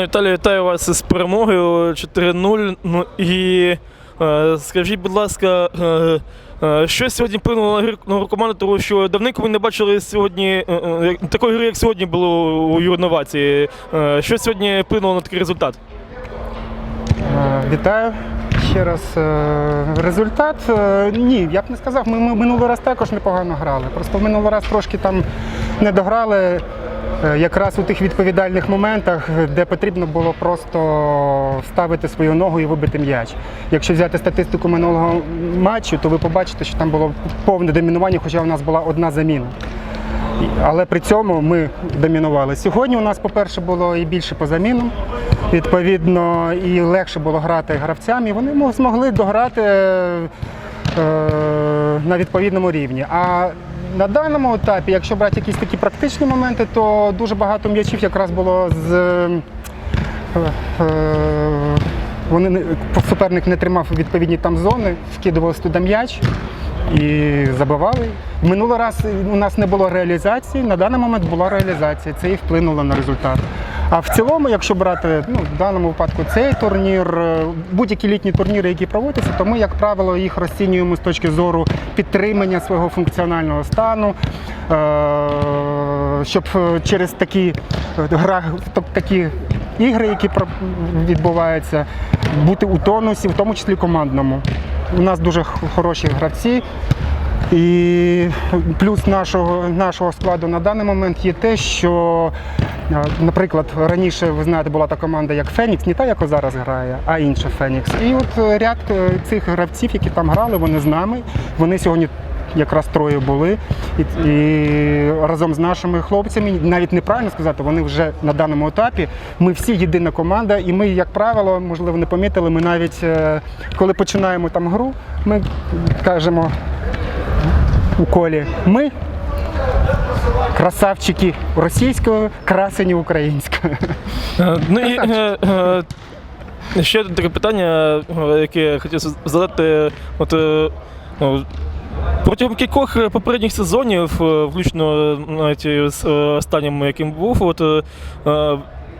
Віталій, вітаю вас із перемогою 4-0. Ну і е, скажіть, будь ласка, е, е, що сьогодні вплинуло на гру гру тому що давненько ми не бачили сьогодні е, е, такої гри, як сьогодні було у Юрновації. Е, що сьогодні вплинуло на такий результат? Е, Вітаю ще раз. Е, Результат е, ні, я б не сказав. Ми, ми минулий раз також непогано грали. Просто минулий раз трошки там не дограли. Е, Якраз у тих відповідальних моментах, де потрібно було просто вставити свою ногу і вибити м'яч. Якщо взяти статистику минулого матчу, то ви побачите, що там було повне домінування, хоча у нас була одна заміна. Але при цьому ми домінували. Сьогодні у нас, по-перше, було і більше по замінам. Відповідно, і легше було грати гравцям, і вони змогли дограти е, на відповідному рівні. А на даному етапі, якщо брати якісь такі практичні моменти, то дуже багато м'ячів якраз було з. е, е, Вони суперник не тримав відповідні там зони, вкидували туди м'яч і забивали. Минулий раз у нас не було реалізації, на даний момент була реалізація, це і вплинуло на результат. А в цілому, якщо брати ну, в даному випадку цей турнір, е, будь-які літні турніри, які проводяться, то ми, як правило, їх розцінюємо з точки зору підтримання свого функціонального стану, е, щоб е, через такі гра, такі ігри, які відбуваються, бути у тонусі, в тому числі командному. У нас дуже хороші гравці. І плюс нашого, нашого складу на даний момент є те, що, е, наприклад, раніше ви знаєте, була та команда як Фенікс, не та, яка зараз грає, а інша Фенікс. І от ряд е, цих гравців, які там грали, вони з нами. Вони сьогодні якраз троє були. І, і разом з нашими хлопцями, навіть неправильно сказати, вони вже на даному етапі. Ми всі єдина команда, і ми, як правило, можливо, не помітили. Ми навіть е, коли починаємо там гру, ми кажемо у колі ми. Красавчики російського, красені українського. Е, Ну і е, е, ще таке питання, яке я хотів задати. От, ну, Протягом кількох попередніх сезонів, включно навіть з останнім, яким був, от,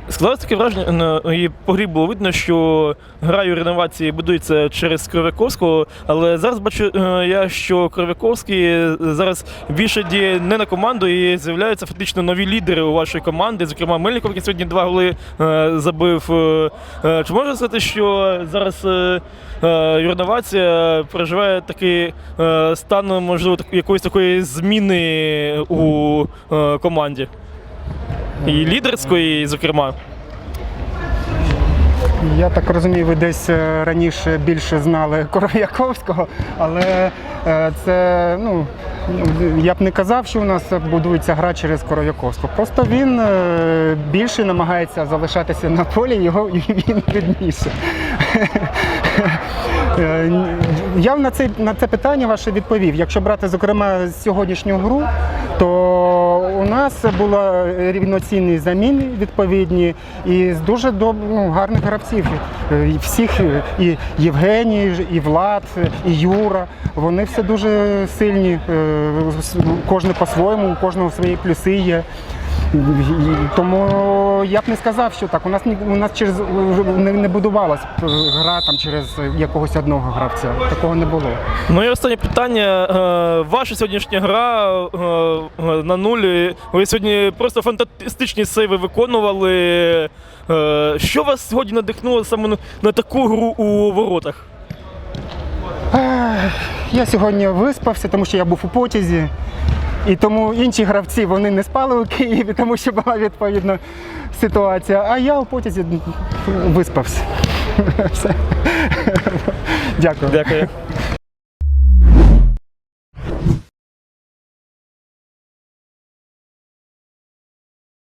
е, таке враження, е, і по грі було видно, що гра у реновації будується через Кровяковського, але зараз бачу е, я, що Кровяковський зараз більше діє не на команду і з'являються фактично нові лідери у вашої команди. Зокрема, Мельников, який сьогодні два голи е, забив. Е, Чи можна сказати, що зараз е, переживає такий стан, можливо, якоїсь такої зміни у команді? І лідерської, зокрема. Я так розумію, ви десь е, раніше більше знали Коров'яковського, але е, це ну. Я б не казав, що у нас будується гра через Коров'яковського. Просто він е, більше намагається залишатися на полі, його він видніше. Я на це, на це питання ваше відповів. Якщо брати, зокрема, сьогоднішню гру, то у нас були рівноцінні заміни відповідні і з дуже доб... ну, гарних гравців. Е, Всіх е, і Євгеній, і Влад, і Юра. Вони все дуже сильні. е, Кожен по-своєму, у кожного свої плюси є. І Я б не сказав, що так. У нас у нас через не, не будувалась гра там через якогось одного гравця. Такого не було. Ну і останнє питання. Е, Ваша сьогоднішня гра е, е, на нулі. Ви сьогодні просто фантастичні сейви виконували. Що вас сьогодні надихнуло саме на таку гру у воротах? Я сьогодні виспався, тому що я був у потязі. І тому інші гравці вони не спали у Києві, тому що була відповідна ситуація. А я у потязі виспався. Все. Дякую. Дякую.